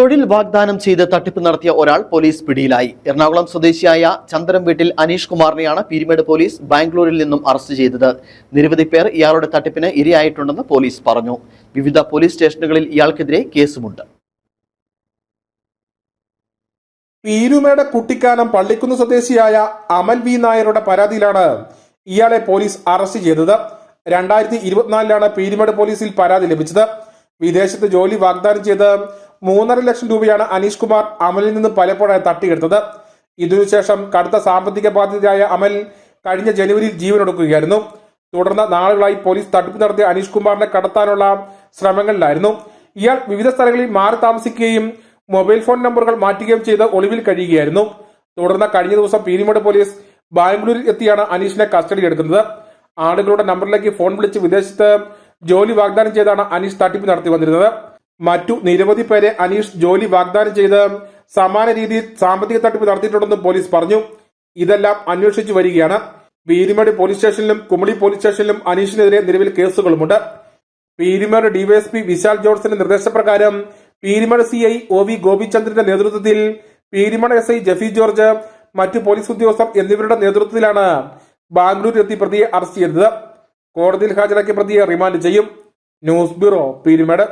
തൊഴിൽ വാഗ്ദാനം ചെയ്ത് തട്ടിപ്പ് നടത്തിയ ഒരാൾ പോലീസ് പിടിയിലായി. എറണാകുളം സ്വദേശിയായ ചന്ദ്രം വീട്ടിൽ അനീഷ് കുമാറിനെയാണ് പീരുമേട് പോലീസ് ബാംഗ്ലൂരിൽ നിന്നും അറസ്റ്റ് ചെയ്തത്. നിരവധി പേർ ഇയാളുടെ തട്ടിപ്പിന് ഇരയായിട്ടുണ്ടെന്ന് പോലീസ് പറഞ്ഞു. വിവിധ പോലീസ് സ്റ്റേഷനുകളിൽ ഇയാൾക്കെതിരെ കേസുമുണ്ട്. പീരുമേട് കുട്ടിക്കാനം പള്ളിക്കുന്ന് സ്വദേശിയായ അമൽ വി നായരുടെ പരാതിയിലാണ് ഇയാളെ പോലീസ് അറസ്റ്റ് ചെയ്തത്. രണ്ടായിരത്തി ഇരുപത്തിനാലിലാണ് പീരുമേട് പോലീസിൽ പരാതി ലഭിച്ചത്. വിദേശത്ത് ജോലി വാഗ്ദാനം ചെയ്ത് മൂന്നര ലക്ഷം രൂപയാണ് അനീഷ് കുമാർ അമലിൽ നിന്ന് പലപ്പോഴായി തട്ടിയെടുത്തത്. ഇതിനുശേഷം കടുത്ത സാമ്പത്തിക ബാധ്യതയായ അമൽ കഴിഞ്ഞ ജനുവരിയിൽ ജീവനൊടുക്കുകയായിരുന്നു തുടർന്ന് നാളുകളായി പോലീസ് തട്ടിപ്പ് നടത്തിയ അനീഷ് കുമാറിനെ കടത്താനുള്ള ശ്രമങ്ങളിലായിരുന്നു. ഇയാൾ വിവിധ സ്ഥലങ്ങളിൽ മാറി താമസിക്കുകയും മൊബൈൽ ഫോൺ നമ്പറുകൾ മാറ്റുകയും ചെയ്ത് ഒളിവിൽ കഴിയുകയായിരുന്നു. തുടർന്ന് കഴിഞ്ഞ ദിവസം പീരിമേട് പോലീസ് ബാംഗ്ലൂരിൽ എത്തിയാണ് അനീഷിനെ കസ്റ്റഡിയിൽ എടുക്കുന്നത്. ആളുകളുടെ നമ്പറിലേക്ക് ഫോൺ വിളിച്ച് വിദേശത്ത് ജോലി വാഗ്ദാനം ചെയ്താണ് അനീഷ് തട്ടിപ്പ് നടത്തി വന്നിരുന്നത്. മറ്റു നിരവധി പേരെ അനീഷ് ജോലി വാഗ്ദാനം ചെയ്ത് സമാന രീതിയിൽ സാമ്പത്തിക തട്ടിപ്പ് നടത്തിയിട്ടുണ്ടെന്ന് പോലീസ് പറഞ്ഞു. ഇതെല്ലാം അന്വേഷിച്ചു വരികയാണ്. പീരിമേട് പോലീസ് സ്റ്റേഷനിലും കുമളി പോലീസ് സ്റ്റേഷനിലും അനീഷിനെതിരെ നിലവിൽ കേസുകളുമുണ്ട്. പീരിമേട് ഡിവൈഎസ്പി വിശാൽ ജോൺസന്റെ നിർദ്ദേശപ്രകാരം Peermade C I O V ഗോപിചന്ദ്രന്റെ നേതൃത്വത്തിൽ Peermade S I Jaffy George മറ്റു പോലീസ് ഉദ്യോഗസ്ഥർ എന്നിവരുടെ നേതൃത്വത്തിലാണ് ബാംഗ്ലൂരിൽ എത്തി പ്രതിയെ അറസ്റ്റ് ചെയ്തത്. കോടതിയിൽ ഹാജരാക്കിയ പ്രതിയെ റിമാൻഡ് ചെയ്യും. News bureau Peermade.